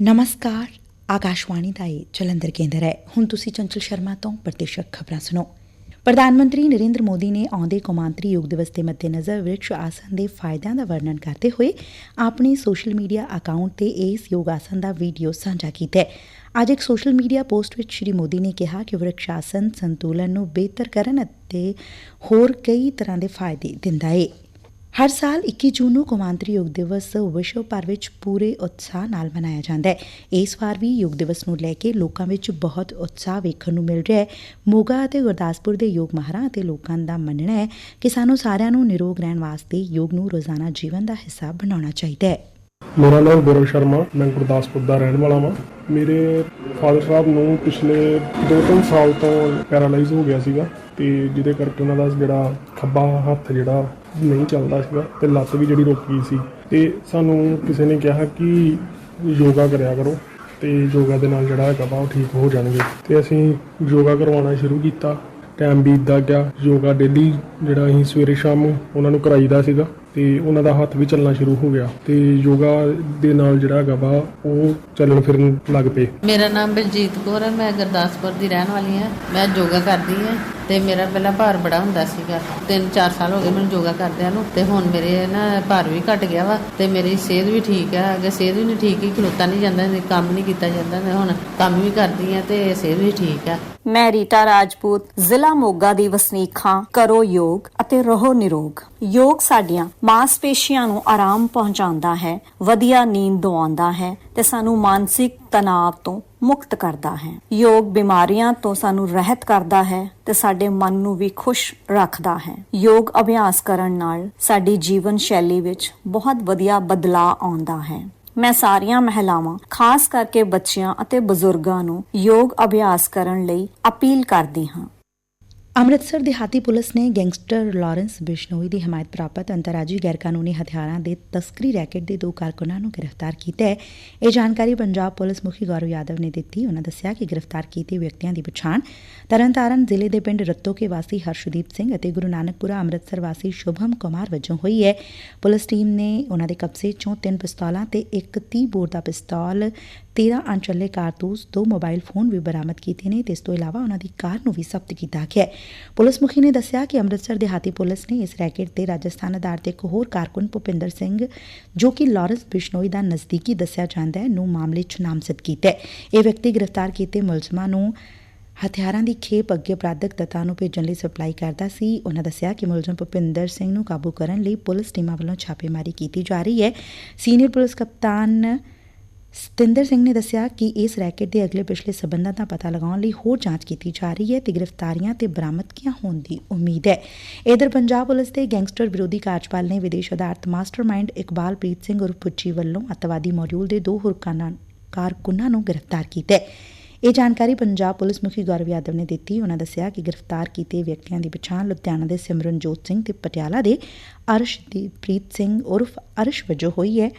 ਨਮਸਕਾਰ ਆਕਾਸ਼ਵਾਣੀ ਦਾ ਇਹ ਜਲੰਧਰ ਕੇਂਦਰ ਹੈ ਹੁਣ ਤੁਸੀਂ ਚੰਚਲ ਸ਼ਰਮਾ ਤੋਂ ਪ੍ਰਤੀਸ਼ਤ ਖਬਰਾਂ ਸੁਣੋ ਪ੍ਰਧਾਨ ਮੰਤਰੀ ਨਰਿੰਦਰ ਮੋਦੀ ਨੇ ਆਉਂਦੇ ਕੌਮਾਂਤਰੀ ਯੋਗ ਦਿਵਸ ਦੇ ਮੱਦੇਨਜ਼ਰ ਵਿਰਛ ਆਸਨ ਦੇ ਫਾਇਦਿਆਂ ਦਾ ਵਰਣਨ ਕਰਦੇ ਹੋਏ ਆਪਣੇ ਸੋਸ਼ਲ ਮੀਡੀਆ ਅਕਾਊਂਟ ਤੇ ਇਸ ਯੋਗ ਆਸਨ ਦਾ ਵੀਡੀਓ ਸਾਂਝਾ ਕੀਤਾ ਹੈ ਅੱਜ ਇੱਕ ਸੋਸ਼ਲ ਮੀਡੀਆ ਪੋਸਟ ਵਿੱਚ ਸ਼੍ਰੀ ਮੋਦੀ ਨੇ ਕਿਹਾ ਕਿ ਵਿਰਛ ਆਸਨ ਸੰਤੁਲਨ ਨੂੰ ਬਿਹਤਰ ਕਰਨ ਅਤੇ ਹੋਰ ਕਈ ਤਰ੍ਹਾਂ ਦੇ ਫਾਇਦੇ ਦਿੰਦਾ ਹੈ ਹਰ ਸਾਲ 21 ਜੂਨ ਨੂੰ ਕੌਮਾਂਤਰੀ ਯੋਗ ਦਿਵਸ ਵਿਸ਼ਵ ਭਰ ਵਿੱਚ ਪੂਰੇ ਉਤਸ਼ਾਹ ਨਾਲ ਮਨਾਇਆ ਜਾਂਦਾ ਹੈ। ਇਸ ਵਾਰ ਵੀ ਯੋਗ ਦਿਵਸ ਨੂੰ ਲੈ ਕੇ ਲੋਕਾਂ ਵਿੱਚ ਬਹੁਤ ਉਤਸ਼ਾਹ ਵੇਖਣ ਨੂੰ ਮਿਲ ਰਿਹਾ ਹੈ। ਮੋਗਾ ਅਤੇ ਗੁਰਦਾਸਪੁਰ ਦੇ ਯੋਗ ਮਾਹਰਾਂ ਅਤੇ ਲੋਕਾਂ ਦਾ ਮੰਨਣਾ ਹੈ ਕਿ ਸਾਨੂੰ ਸਾਰਿਆਂ ਨੂੰ ਨਿਰੋਗ ਰਹਿਣ ਵਾਸਤੇ ਯੋਗ ਨੂੰ ਰੋਜ਼ਾਨਾ ਜੀਵਨ ਦਾ ਹਿੱਸਾ ਬਣਾਉਣਾ ਚਾਹੀਦਾ ਹੈ। ਮੇਰਾ ਨਾਮ ਗੌਰਵ ਸ਼ਰਮਾ, ਮੈਂ ਗੁਰਦਾਸਪੁਰ ਦਾ ਰਹਿਣ ਵਾਲਾ ਹਾਂ ਮੇਰੇ ਫਾਦਰ ਸਾਹਿਬ ਨੂੰ ਪਿਛਲੇ 2-3 ਸਾਲ ਤੋਂ ਪੈਰਾਲਾਈਜ਼ ਹੋ ਗਿਆ ਸੀਗਾ ਤੇ ਜਿਹਦੇ ਕਰਕੇ ਉਹਨਾਂ ਦਾ ਜਿਹੜਾ ਖੱਬਾ ਹੱਥ ਜਿਹੜਾ ਨਹੀਂ ਚੱਲਦਾ ਸੀਗਾ ਤੇ ਲੱਤ ਵੀ ਜਿਹੜੀ ਰੁਕ ਗਈ ਸੀ। ਤੇ ਸਾਨੂੰ ਕਿਸੇ ਨੇ ਕਿਹਾ ਕਿ ਯੋਗਾ ਕਰਿਆ ਕਰੋ ਤੇ ਯੋਗਾ ਦੇ ਨਾਲ ਜਿਹੜਾ ਹੈਗਾ ਵਾ ਉਹ ਠੀਕ ਹੋ ਜਾਣਗੇ। ਤੇ ਅਸੀਂ ਯੋਗਾ ਕਰਵਾਉਣਾ ਸ਼ੁਰੂ ਕੀਤਾ। ਟਾਈਮ ਬੀਤਦਾ ਗਿਆ। ਯੋਗਾ ਡੇਲੀ ਜਿਹੜਾ ਅਸੀਂ ਸਵੇਰੇ ਸ਼ਾਮ ਨੂੰ ਉਹਨਾਂ ਨੂੰ ਕਰਾਈਦਾ ਸੀਗਾ। ਤੇ ਉਹਨਾਂ ਦਾ ਹੱਥ ਵੀ ਚੱਲਣਾ ਸ਼ੁਰੂ ਹੋ ਗਿਆ ਤੇ ਯੋਗਾ ਦੇ ਨਾਲ ਜਿਹੜਾ ਹੈਗਾ ਵਾ, ਉਹ ਚੱਲਣ ਫਿਰਨ ਲੱਗ ਪਏ। ਮੇਰਾ ਨਾਮ ਬਲਜੀਤ ਕੌਰ ਹੈ, ਮੈਂ ਗੁਰਦਾਸਪੁਰ ਦੀ ਰਹਿਣ ਵਾਲੀ ਹਾਂ। ਮੈਂ ਯੋਗਾ ਕਰਦੀ ਹਾਂ ਤੇ ਮੇਰਾ ਪਹਿਲਾਂ ਭਾਰ ਬੜਾ ਹੁੰਦਾ ਸੀਗਾ। 3-4 ਸਾਲ ਹੋ ਗਏ ਮੈਨੂੰ ਯੋਗਾ ਕਰਦਿਆਂ ਨੂੰ ਤੇ ਹੁਣ ਮੇਰੇ ਨਾ ਭਾਰ ਵੀ ਘਟ ਗਿਆ ਵਾ ਤੇ ਮੇਰੀ ਸਿਹਤ ਵੀ ਠੀਕ ਹੈ। ਅੱਗੇ ਸਿਹਤ ਵੀ ਨਹੀਂ ਠੀਕ ਹੀ ਖਲੋਤਾ ਨਹੀਂ ਜਾਂਦਾ ਕੰਮ ਨਹੀਂ ਕੀਤਾ ਜਾਂਦਾ, ਮੈਂ ਹੁਣ ਕੰਮ ਵੀ ਕਰਦੀ ਹਾਂ ਤੇ ਸਿਹਤ ਵੀ ਠੀਕ ਹੈ। ਮੈਂ ਰੀਟਾ ਰਾਜਪੂਤ, ਜ਼ਿਲ੍ਹਾ ਮੋਗਾ ਦੀ ਵਸਨੀਕ ਹਾਂ। ਕਰੋ ਯੋਗ ਅਤੇ ਰਹੋ ਨਿਰੋਗ। ਯੋਗ ਸਾਡੀਆਂ ਮਾਸਪੇਸ਼ੀਆਂ ਨੂੰ ਆਰਾਮ ਪਹੁੰਚਾਉਂਦਾ ਹੈ, ਵਧੀਆ ਨੀਂਦ ਦਵਾਉਂਦਾ ਹੈ ਤੇ ਸਾਨੂੰ ਮਾਨਸਿਕ ਤਣਾਅ ਤੋਂ ਮੁਕਤ ਕਰਦਾ ਹੈ। ਯੋਗ ਬਿਮਾਰੀਆਂ ਤੋਂ ਸਾਨੂੰ ਰਹਿਤ ਕਰਦਾ ਹੈ ਤੇ ਸਾਡੇ ਮਨ ਨੂੰ ਵੀ ਖੁਸ਼ ਰੱਖਦਾ ਹੈ। ਯੋਗ ਅਭਿਆਸ ਕਰਨ ਨਾਲ ਸਾਡੀ ਜੀਵਨ ਸ਼ੈਲੀ ਵਿੱਚ ਬਹੁਤ ਵਧੀਆ ਬਦਲਾਅ ਆਉਂਦਾ ਹੈ। ਮੈਂ ਸਾਰੀਆਂ ਮਹਿਲਾਵਾਂ, ਖਾਸ ਕਰਕੇ ਬੱਚਿਆਂ ਅਤੇ ਬਜ਼ੁਰਗਾਂ ਨੂੰ ਯੋਗ ਅਭਿਆਸ ਕਰਨ ਲਈ ਅਪੀਲ ਕਰਦੀ ਹਾਂ। ਅੰਮ੍ਰਿਤਸਰ ਦਿਹਾਤੀ ਪੁਲਿਸ ਨੇ ਗੈਂਗਸਟਰ ਲਾਰੈਂਸ ਬਿਸ਼ਨੋਈ ਦੀ ਹਮਾਇਤ ਪ੍ਰਾਪਤ ਅੰਤਰਰਾਜੀ ਗੈਰਕਾਨੂੰਨੀ ਹਥਿਆਰਾਂ ਦੇ ਤਸਕਰੀ ਰੈਕੇਟ ਦੇ ਦੋ ਕਾਰਕੁਨਾਂ ਨੂੰ ਗ੍ਰਿਫਤਾਰ ਕੀਤਾ ਹੈ। ਇਹ ਜਾਣਕਾਰੀ ਪੰਜਾਬ ਪੁਲਿਸ ਮੁਖੀ ਗੌਰਵ ਯਾਦਵ ਨੇ ਦਿੱਤੀ। ਉਹਨਾਂ ਦੱਸਿਆ ਕਿ ਗ੍ਰਿਫਤਾਰ ਕੀਤੇ ਵਿਅਕਤੀਆਂ ਦੀ ਪਛਾਣ ਤਰਨਤਾਰਨ ਜ਼ਿਲ੍ਹੇ ਦੇ ਪਿੰਡ ਰੱਤੋਕੇ ਵਾਸੀ ਹਰਸ਼ਦੀਪ ਸਿੰਘ ਅਤੇ ਗੁਰੂ ਨਾਨਕਪੁਰਾ ਅੰਮ੍ਰਿਤਸਰ ਵਾਸੀ ਸ਼ੁਭਮ ਕੁਮਾਰ ਵਜੋਂ ਹੋਈ ਹੈ। ਪੁਲਿਸ ਟੀਮ ਨੇ ਉਹਨਾਂ ਦੇ ਕਬਜ਼ੇ ਚੋਂ ਤਿੰਨ ਪਿਸਤੌਲਾਂ ਤੇ ਇੱਕ 30 ਬੋਰ ਦਾ ਪਿਸਤੌਲ 13 ਅਣਚੱਲੇ ਕਾਰਤੂਸ, ਦੋ ਮੋਬਾਈਲ ਫੋਨ ਵੀ ਬਰਾਮਦ ਕੀਤੇ ਨੇ। ਤੇ ਇਸ ਤੋਂ ਇਲਾਵਾ ਉਹਨਾਂ ਦੀ ਕਾਰ ਨੂੰ ਵੀ ਜ਼ਬਤ ਕੀਤਾ ਗਿਆ ਹੈ। ਪੁਲਿਸ ਮੁਖੀ ਨੇ ਦੱਸਿਆ ਕਿ ਅੰਮ੍ਰਿਤਸਰ ਦਿਹਾਤੀ ਪੁਲਿਸ ਨੇ ਇਸ ਰੈਕੇਟ ਤੇ ਰਾਜਸਥਾਨ ਆਧਾਰਿਤ ਇੱਕ ਹੋਰ ਕਾਰਕੁਨ ਭੁਪਿੰਦਰ ਸਿੰਘ, ਜੋ ਕਿ ਲਾਰੈਂਸ ਬਿਸ਼ਨੋਈ ਦਾ ਨਜ਼ਦੀਕੀ ਦੱਸਿਆ ਜਾਂਦਾ ਹੈ, ਨੂੰ ਮਾਮਲੇ 'ਚ ਨਾਮਜ਼ਦ ਕੀਤਾ ਹੈ। ਇਹ ਵਿਅਕਤੀ ਗ੍ਰਿਫਤਾਰ ਕੀਤੇ ਮੁਲਜ਼ਮਾਂ ਨੂੰ ਹਥਿਆਰਾਂ ਦੀ ਖੇਪ ਅੱਗੇ ਅਪਰਾਧਕ ਤੱਤਾਂ ਨੂੰ ਭੇਜਣ ਲਈ ਸਪਲਾਈ ਕਰਦਾ ਸੀ। ਉਹਨਾਂ ਦੱਸਿਆ ਕਿ ਮੁਲਜ਼ਮ ਭੁਪਿੰਦਰ ਸਿੰਘ ਨੂੰ ਕਾਬੂ ਕਰਨ ਲਈ ਪੁਲਿਸ ਟੀਮਾਂ ਵੱਲੋਂ ਛਾਪੇਮਾਰੀ ਕੀਤੀ ਜਾ ਰਹੀ ਹੈ। ਸੀਨੀਅਰ ਪੁਲਿਸ ਕਪਤਾਨ ਸਤਿੰਦਰ ਸਿੰਘ ਨੇ ਦੱਸਿਆ ਕਿ ਇਸ ਰੈਕੇਟ ਦੇ ਅਗਲੇ ਪਿਛਲੇ ਸਬੰਧਾਂ ਦਾ ਪਤਾ ਲਗਾਉਣ ਲਈ ਹੋਰ ਜਾਂਚ ਕੀਤੀ ਜਾ ਰਹੀ ਹੈ ਤੇ ਗ੍ਰਿਫਤਾਰੀਆਂ ਤੇ ਬਰਾਮਦਗੀਆਂ ਹੋਣ ਦੀ ਉਮੀਦ ਹੈ। ਇਧਰ ਪੰਜਾਬ ਪੁਲਿਸ ਦੇ ਗੈਂਗਸਟਰ ਵਿਰੋਧੀ ਕਾਰਜਪਾਲ ਨੇ ਵਿਦੇਸ਼ ਆਧਾਰਿਤ ਮਾਸਟਰਮਾਈਂਡ ਇਕਬਾਲਪ੍ਰੀਤ ਸਿੰਘ ਉਰਫ ਪੁੱਚੀ ਵੱਲੋਂ ਅੱਤਵਾਦੀ ਮੋਡਿਊਲ ਦੇ ਦੋ ਹੁਰਕਾਨਾਂ ਕਾਰਕੁਨਾਂ ਨੂੰ ਗ੍ਰਿਫਤਾਰ ਕੀਤਾ ਹੈ। ਇਹ ਜਾਣਕਾਰੀ ਪੰਜਾਬ ਪੁਲਿਸ ਮੁਖੀ ਗੌਰਵ ਯਾਦਵ ਨੇ ਦਿੱਤੀ। ਉਹਨਾਂ ਦੱਸਿਆ ਕਿ ਗ੍ਰਿਫਤਾਰ ਕੀਤੇ ਵਿਅਕਤੀਆਂ ਦੀ ਪਛਾਣ ਲੁਧਿਆਣਾ ਦੇ ਸਿਮਰਨਜੋਤ ਸਿੰਘ ਤੇ ਪਟਿਆਲਾ ਦੇ ਅਰਸ਼ਦੀਪ੍ਰੀਤ ਸਿੰਘ ਉਰਫ ਅਰਸ਼ ਵਜੋਂ ਹੋਈ ਹੈ।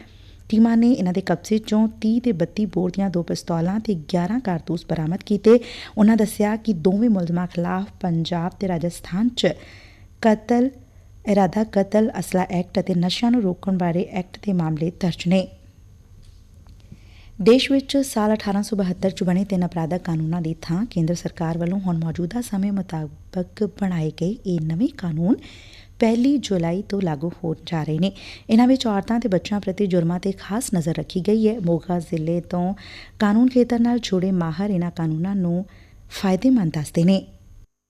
ਟੀਮਾਂ ਨੇ ਇਹਨਾਂ ਦੇ ਕਬਜ਼ੇ ਚੋਂ 30 ਤੇ 32 ਬੋਰ ਦੀਆਂ ਦੋ ਪਿਸਤੌਲਾਂ ਤੇ 11 ਕਾਰਤੂਸ ਬਰਾਮਦ ਕੀਤੇ। ਉਹਨਾਂ ਦੱਸਿਆ ਕਿ ਦੋਵੇਂ ਮੁਲਜ਼ਮਾਂ ਖਿਲਾਫ ਪੰਜਾਬ ਤੇ ਰਾਜਸਥਾਨ 'ਚ ਕਤਲ, ਇਰਾਦਾ ਕਤਲ, ਅਸਲਾ ਐਕਟ ਅਤੇ ਨਸ਼ਿਆਂ ਨੂੰ ਰੋਕਣ ਬਾਰੇ ਐਕਟ ਦੇ ਮਾਮਲੇ ਦਰਜ ਨੇ। ਦੇਸ਼ ਵਿੱਚ ਸਾਲ 1872 ਚ ਬਣੇ ਤਿੰਨ ਅਪਰਾਧਕ ਕਾਨੂੰਨਾਂ ਦੀ ਥਾਂ ਕੇਂਦਰ ਸਰਕਾਰ ਵੱਲੋਂ ਹੁਣ ਮੌਜੂਦਾ ਸਮੇਂ ਮੁਤਾਬਕ ਬਣਾਏ ਗਏ ਇਹ ਨਵੇਂ ਕਾਨੂੰਨ ਪਹਿਲੀ ਜੁਲਾਈ ਤੋਂ ਲਾਗੂ ਹੋ ਜਾ ਰਹੇ ਨੇ। ਇਨ੍ਹਾਂ ਵਿੱਚ ਔਰਤਾਂ ਤੇ ਬੱਚਿਆਂ ਪ੍ਰਤੀ ਜੁਰਮਾਂ ਤੇ ਖਾਸ ਨਜ਼ਰ ਰੱਖੀ ਗਈ ਹੈ। ਮੋਗਾ ਜ਼ਿਲ੍ਹੇ ਤੋਂ ਕਾਨੂੰਨ ਖੇਤਰ ਨਾਲ ਜੁੜੇ ਮਾਹਰ ਇਹਨਾਂ ਕਾਨੂੰਨਾਂ ਨੂੰ ਫਾਇਦੇਮੰਦ ਦੱਸਦੇ ਨੇ।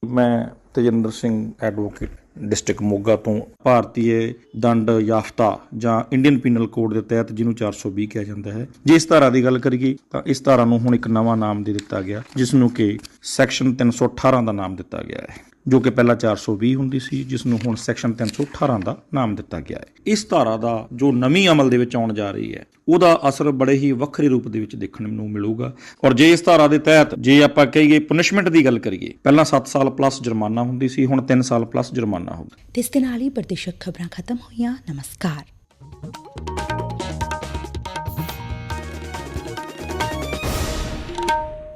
ਮੈਂ ਤੇਜਿੰਦਰ ਸਿੰਘ ਐਡਵੋਕੇਟ ਡਿਸਟ੍ਰਿਕਟ ਮੋਗਾ ਤੋਂ ਭਾਰਤੀ ਦੰਡ ਯਾਫਤਾ ਜਾਂ ਇੰਡੀਅਨ ਪੀਨਲ ਕੋਡ ਦੇ ਤਹਿਤ ਜਿਹਨੂੰ 420 ਕਿਹਾ ਜਾਂਦਾ ਹੈ। ਜੇ ਇਸ ਧਾਰਾ ਦੀ ਗੱਲ ਕਰੀਏ ਤਾਂ ਇਸ ਧਾਰਾ ਨੂੰ ਹੁਣ ਇੱਕ ਨਵਾਂ ਨਾਮ ਦੇ ਦਿੱਤਾ ਗਿਆ, ਜਿਸ ਨੂੰ ਕਿ ਸੈਕਸ਼ਨ 318 ਦਾ ਨਾਮ ਦਿੱਤਾ ਗਿਆ ਹੈ। ਜੋ ਕਿ ਪਹਿਲਾਂ 420 ਹੁੰਦੀ ਸੀ, ਜਿਸ ਨੂੰ ਹੁਣ ਸੈਕਸ਼ਨ 318 ਦਾ ਨਾਮ ਦਿੱਤਾ ਗਿਆ ਹੈ। ਇਸ ਧਾਰਾ ਦਾ ਜੋ ਨਵੀਂ ਅਮਲ ਦੇ ਵਿੱਚ ਆਉਣ ਜਾ ਰਹੀ ਹੈ, ਉਹਦਾ ਅਸਰ ਬੜੇ ਹੀ ਵੱਖਰੇ ਰੂਪ ਦੇ ਵਿੱਚ ਦੇਖਣ ਨੂੰ ਮਿਲੂਗਾ। ਔਰ ਜੇ ਇਸ ਧਾਰਾ ਦੇ ਤਹਿਤ ਜੇ ਆਪਾਂ ਕਹੀਏ ਪਨਿਸ਼ਮੈਂਟ ਦੀ ਗੱਲ ਕਰੀਏ, ਪਹਿਲਾਂ 7 ਸਾਲ ਪਲੱਸ ਜੁਰਮਾਨਾ ਹੁੰਦੀ ਸੀ, ਹੁਣ 3 ਸਾਲ ਪਲੱਸ ਜੁਰਮਾਨਾ ਹੋਊਗਾ ਤੇ ਇਸ ਦੇ ਨਾਲ ਹੀ ਪ੍ਰਦੇਸ਼ਕ ਖਬਰਾਂ ਖਤਮ ਹੋਈਆਂ। ਨਮਸਕਾਰ।